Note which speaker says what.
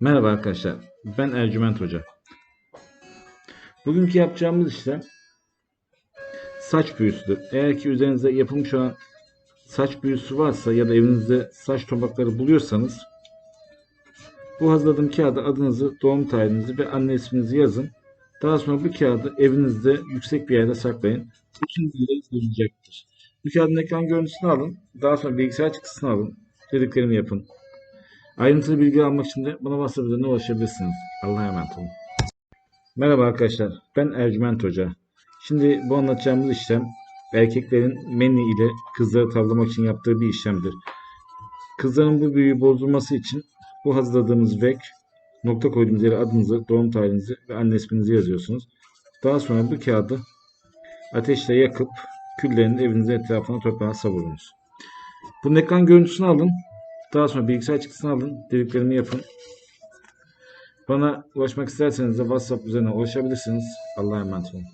Speaker 1: Merhaba arkadaşlar, ben Ercüment Hoca. Bugünkü yapacağımız işlem saç büyüsüdür. Eğer ki üzerinizde yapılmış olan saç büyüsü varsa ya da evinizde saç topakları buluyorsanız bu hazırladığım kağıda adınızı, doğum tarihinizi ve anne isminizi yazın. Daha sonra bu kağıdı evinizde yüksek bir yerde saklayın. Bütün bilgileriniz bulunacaktır. Bu kağıdın ekran görüntüsünü alın. Daha sonra bilgisayar çıktısını alın. Dediklerimi yapın. Ayrıntılı bilgi almak için de bana WhatsApp ulaşabilirsiniz. Allah'a emanet olun. Merhaba arkadaşlar. Ben Ercüment Hoca. Şimdi bu anlatacağımız işlem erkeklerin meni ile kızları tavlamak için yaptığı bir işlemdir. Kızların bu büyüyü bozulması için bu hazırladığımız vek nokta koyduğumuz yere adınızı, doğum tarihinizi ve anne isminizi yazıyorsunuz. Daha sonra bu kağıdı ateşle yakıp küllerini evinizin etrafına toprağa savurunuz. Bunun ekran görüntüsünü alın. Daha sonra bilgisayar çıktısını alın. Dediklerimi yapın. Bana ulaşmak isterseniz de WhatsApp üzerinden ulaşabilirsiniz. Allah'a emanet olun.